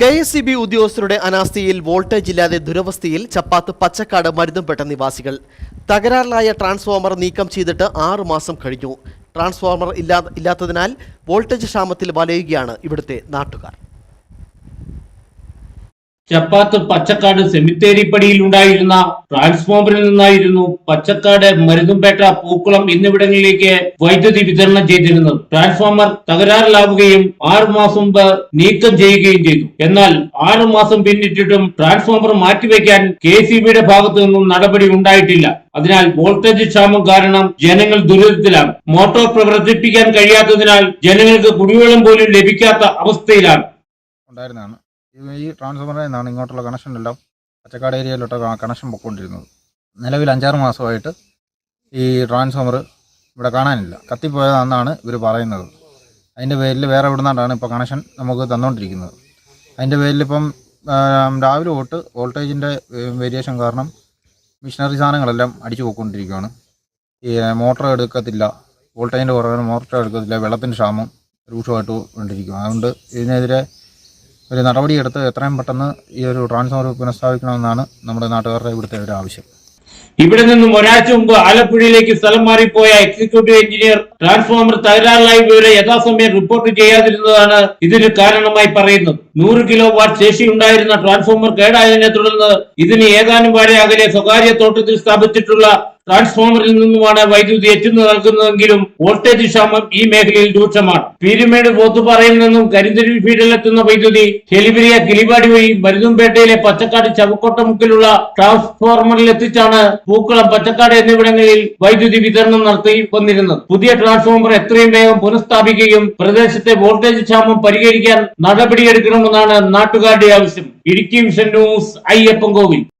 K S C B ഉദ്യോഗസ്ഥരുടെ അനാസ്ഥയിൽ voltage ഇല്ലാതെ ദുരവസ്ഥയിൽ ചപ്പാത്ത് പച്ചക്കാട് മരുന്നുംപെട്ട നിവാസികൾ. തകരാറിലായ ട്രാൻസ്ഫോമർ നീക്കം ചെയ്തിട്ട് ആറു മാസം കഴിഞ്ഞു. ട്രാൻസ്ഫോമർ ഇല്ലാ ഇല്ലാത്തതിനാൽ വോൾട്ടേജ് ക്ഷാമത്തിൽ വലയുകയാണ് ഇവിടുത്തെ നാട്ടുകാർ. ചപ്പാത്ത് പച്ചക്കാട് സെമിത്തേരിപ്പടിയിൽ ഉണ്ടായിരുന്ന ട്രാൻസ്ഫോമറിൽ നിന്നായിരുന്നു പച്ചക്കാട് മരുതുംപേട്ട പൂക്കുളം എന്നിവിടങ്ങളിലേക്ക് വൈദ്യുതി വിതരണം ചെയ്തിരുന്നത്. ട്രാൻസ്ഫോമർ തകരാറിലാവുകയും ആറു മാസം മുമ്പ് നീക്കം ചെയ്യുകയും ചെയ്തു. എന്നാൽ ആറു മാസം പിന്നിട്ടിട്ടും ട്രാൻസ്ഫോമർ മാറ്റിവെക്കാൻ കെ സി ബിയുടെ ഭാഗത്തു നിന്നും നടപടി ഉണ്ടായിട്ടില്ല. അതിനാൽ വോൾട്ടേജ് ക്ഷാമം കാരണം ജനങ്ങൾ ദുരിതത്തിലാണ്. മോട്ടോർ പ്രവർത്തിപ്പിക്കാൻ കഴിയാത്തതിനാൽ ജനങ്ങൾക്ക് കുടിവെള്ളം പോലും ലഭിക്കാത്ത അവസ്ഥയിലാണ്. ഉണ്ടായിരുന്നതാണ്. ഈ ട്രാൻസ്ഫോമറിൽ നിന്നാണ് ഇങ്ങോട്ടുള്ള കണക്ഷൻ എല്ലാം പച്ചക്കാട് ഏരിയയിലോട്ട് കണക്ഷൻ പൊക്കൊണ്ടിരുന്നത് നിലവിൽ അഞ്ചാറ് മാസമായിട്ട് ഈ ട്രാൻസ്ഫോമർ ഇവിടെ കാണാനില്ല. കത്തിപ്പോയതാണെന്നാണ് ഇവർ പറയുന്നത്. അതിന്റെ പേരിൽ വേറെ എവിടുന്നാണ്ടാണ് ഇപ്പോൾ കണക്ഷൻ നമുക്ക് തന്നുകൊണ്ടിരിക്കുന്നത് അതിന്റെ പേരിൽ ഇപ്പം രാവിലെ തൊട്ട് വോൾട്ടേജിന്റെ വേരിയേഷൻ കാരണം മിഷനറി സാധനങ്ങളെല്ലാം അടിച്ചു പോയിക്കൊണ്ടിരിക്കുകയാണ്. ഈ മോട്ടർ എടുക്കത്തില്ല. വോൾട്ടേജിന്റെ കുറവിന് മോട്ടർ എടുക്കത്തില്ല. വെള്ളത്തിന്റെ ക്ഷാമം രൂക്ഷമായിട്ട് കൊണ്ടിരിക്കും അതുകൊണ്ട് ഇതിനെതിരെ ഒരു നടപടിയെടുത്ത് എത്രയും പെട്ടെന്ന് ഈ ഒരു ട്രാൻസ്ഫോർ പുനഃസ്ഥാപിക്കണമെന്നാണ് നമ്മുടെ നാട്ടുകാരുടെ ഇവിടുത്തെ ഒരു ആവശ്യം. ഇവിടെ നിന്നും ഒരാഴ്ച മുമ്പ് ആലപ്പുഴയിലേക്ക് സ്ഥലം മാറിപ്പോയ എക്സിക്യൂട്ടീവ് എഞ്ചിനീയർ ട്രാൻസ്ഫോമർ തകരാറിലായി വിവരം യഥാസമയം റിപ്പോർട്ട് ചെയ്യാതിരുന്നതാണ് ഇതിന് കാരണമായി പറയുന്നത്. നൂറ് കിലോ വാട്ട് ശേഷി ഉണ്ടായിരുന്ന ട്രാൻസ്ഫോമർ കേടായതിനെ തുടർന്ന് ഇതിന് ഏതാനും വരെ അകലെ സ്വകാര്യ തോട്ടത്തിൽ സ്ഥാപിച്ചിട്ടുള്ള ട്രാൻസ്ഫോമറിൽ നിന്നുമാണ് വൈദ്യുതി എത്തുന്നു നൽകുന്നതെങ്കിലും വോൾട്ടേജ് ക്ഷാമം ഈ മേഖലയിൽ രൂക്ഷമാണ്. പീരുമേട് പോത്തുപാറയിൽ നിന്നും കരിന്തരുവി ഫീഡിലെത്തുന്ന വൈദ്യുതി ഹെലിബിരിയ കിളിപാടി വഴി മരുതുംപേട്ടയിലെ പച്ചക്കാട് ചവക്കോട്ടമുക്കിലുള്ള ട്രാൻസ്ഫോർമറിൽ എത്തിച്ചാണ് പൂക്കുളം പച്ചക്കാട് എന്നിവിടങ്ങളിൽ വൈദ്യുതി വിതരണം നടത്തി വന്നിരുന്നത്. പുതിയ ട്രാൻസ്ഫോമർ എത്രയും വേഗം പുനഃസ്ഥാപിക്കുകയും പ്രദേശത്തെ വോൾട്ടേജ് ക്ഷാമം പരിഹരിക്കാൻ നടപടിയെടുക്കണമെന്നാണ് നാട്ടുകാരുടെ ആവശ്യം. ഇടുക്കി വിഷൻ ന്യൂസ് അയ്യപ്പൻ കോവിൽ